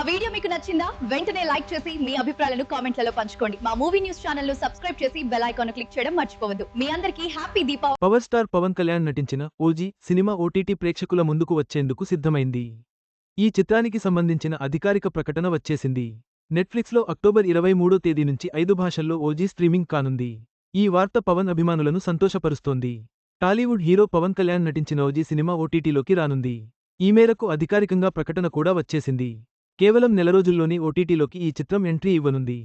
మా వీడియో మీకు నచ్చిందా? వెంటనే లైక్ చేసి మీ అభిప్రాయాలను కామెంట్లలో పంచుకోండి. మా మూవీ న్యూస్ ఛానల్ను సబ్స్క్రైబ్ చేసి బెల్ ఐకాన్ క్లిక్ చేయడం మర్చిపోవద్దు. మీ అందరికీ happy Deepavali. Power star Pavan Kalyan నటించిన ఓజీ సినిమా ఓటీటీ ప్రేక్షకుల ముందుకు వచ్చేందుకు సిద్ధమైంది. ఈ చిత్రానికి సంబంధించిన అధికారిక ప్రకటన వచ్చేసింది. నెట్ఫ్లిక్స్లో అక్టోబర్ ఇరవై మూడో తేదీ నుంచి ఐదు భాషల్లో ఓజీ స్ట్రీమింగ్ కానుంది. ఈ వార్త పవన్ అభిమానులను సంతోషపరుస్తోంది. టాలీవుడ్ హీరో పవన్ కళ్యాణ్ నటించిన ఓజీ సినిమా ఓటీటీలోకి రానుంది. ఈ మేరకు అధికారికంగా ప్రకటన కూడా వచ్చేసింది. కేవలం నెల రోజుల్లోనే ఓటీటీలోకి ఈ చిత్రం ఎంట్రీ ఇవ్వనుంది.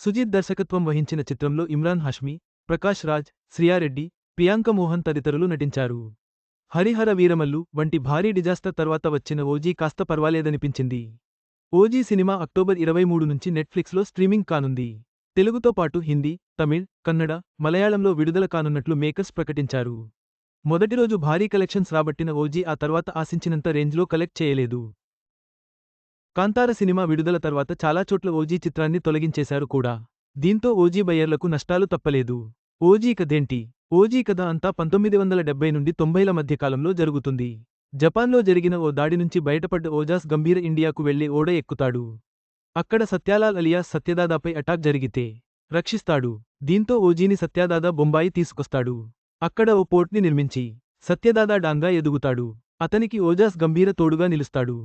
సుజీత్ దర్శకత్వం వహించిన చిత్రంలో ఇమ్రాన్ హష్మి ప్రకాష్ రాజ్ శ్రియారెడ్డి ప్రియాంక మోహన్ తదితరులు నటించారు. హరిహర వీరమల్లు వంటి భారీ డిజాస్టర్ తర్వాత వచ్చిన ఓజీ కాస్త పర్వాలేదనిపించింది. ఓజీ సినిమా అక్టోబర్ ఇరవై మూడు నుంచి నెట్ఫ్లిక్స్లో స్ట్రీమింగ్ కానుంది. తెలుగుతో పాటు హిందీ తమిళ్ కన్నడ మలయాళంలో విడుదల కానున్నట్లు మేకర్స్ ప్రకటించారు. మొదటి రోజు భారీ కలెక్షన్స్ రాబట్టిన ఓజీ ఆ తర్వాత ఆశించినంత రేంజ్లో కలెక్ట్ చేయలేదు. కాంతార సినిమా విడుదల తర్వాత చాలా చోట్ల ఓజీ చిత్రాన్ని తొలగించేశారు కూడా. దీంతో ఓజీ బయ్యర్లకు నష్టాలు తప్పలేదు. ఓజీ కథేంటి ఓజీ కథ అంతా పంతొమ్మిది వందల డెబ్బై నుండి తొంభైల మధ్యకాలంలో జరుగుతుంది. జపాన్లో జరిగిన ఓ దాడి నుంచి బయటపడ్డ ఓజాస్ గంభీర ఇండియాకు వెళ్ళి ఓడ ఎక్కుతాడు. అక్కడ సత్యాలాల్ అలియాస్ సత్యదాదాపై అటాక్ జరిగితే రక్షిస్తాడు. దీంతో ఓజీని సత్యాదాదా బొంబాయి తీసుకొస్తాడు. అక్కడ ఓ పోర్ట్ని నిర్మించి సత్యదాదా డాంగా ఎదుగుతాడు. అతనికి ఓజాస్ గంభీర తోడుగా నిలుస్తాడు.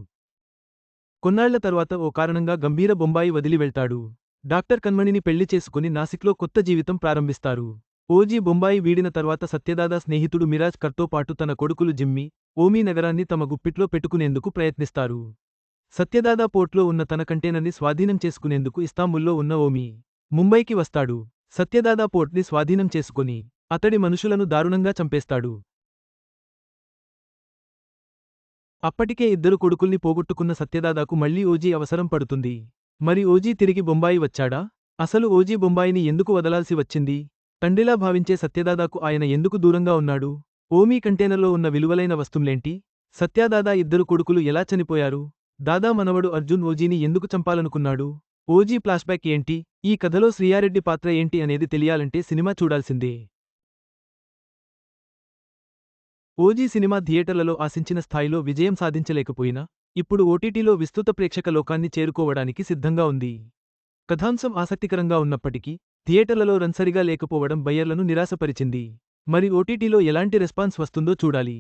కొన్నాళ్ళ తర్వాత ఓ కారణంగా గంభీర బొంబాయి వదిలి వెళ్తాడు. డాక్టర్ కన్మణిని పెళ్ళి చేసుకుని నాసిక్లో కొత్త జీవితం ప్రారంభిస్తారు. ఓజీ బొంబాయి వీడిన తర్వాత సత్యదాదా స్నేహితుడు మిరాజ్ కర్తో పాటు తన కొడుకులు జిమ్మి ఓమీ నగరాన్ని తమ గుప్పిట్లో పెట్టుకునేందుకు ప్రయత్నిస్తారు. సత్యదాదా పోర్ట్లో ఉన్న తన కంటేనర్ని స్వాధీనం చేసుకునేందుకు ఇస్తాంబుల్లో ఉన్న ఓమీ ముంబైకి వస్తాడు. సత్యదాదా పోర్ట్ని స్వాధీనం చేసుకుని అతడి మనుషులను దారుణంగా చంపేస్తాడు. అప్పటికే ఇద్దరు కొడుకుల్ని పోగొట్టుకున్న సత్యదాదాకు మళ్ళీ ఓజీ అవసరం పడుతుంది. మరి ఓజీ తిరిగి బొంబాయి వచ్చాడా? అసలు ఓజీ బొంబాయిని ఎందుకు వదలాల్సి వచ్చింది? తండ్రిలా భావించే సత్యదాదాకు ఆయన ఎందుకు దూరంగా ఉన్నాడు? ఓమీ కంటైనర్లో ఉన్న విలువలైన వస్తువులేంటి? సత్యాదాదా ఇద్దరు కొడుకులు ఎలా చనిపోయారు? దాదా మనవడు అర్జున్ ఓజీని ఎందుకు చంపాలనుకున్నాడు? ఓజీ ఫ్లాష్బ్యాక్ ఏంటి? ఈ కథలో శ్రీయారెడ్డి పాత్ర ఏంటి అనేది తెలియాలంటే సినిమా చూడాల్సిందే. ఓజీ సినిమా థియేటర్లలో ఆశించిన స్థాయిలో విజయం సాధించలేకపోయినా ఇప్పుడు ఓటీటీలో విస్తృత ప్రేక్షక లోకాన్ని చేరుకోవడానికి సిద్ధంగా ఉంది. కథాంశం ఆసక్తికరంగా ఉన్నప్పటికీ థియేటర్లలో రన్సరిగా లేకపోవడం బయ్యర్లను నిరాశపరిచింది. మరి ఓటీటీలో ఎలాంటి రెస్పాన్స్ వస్తుందో చూడాలి.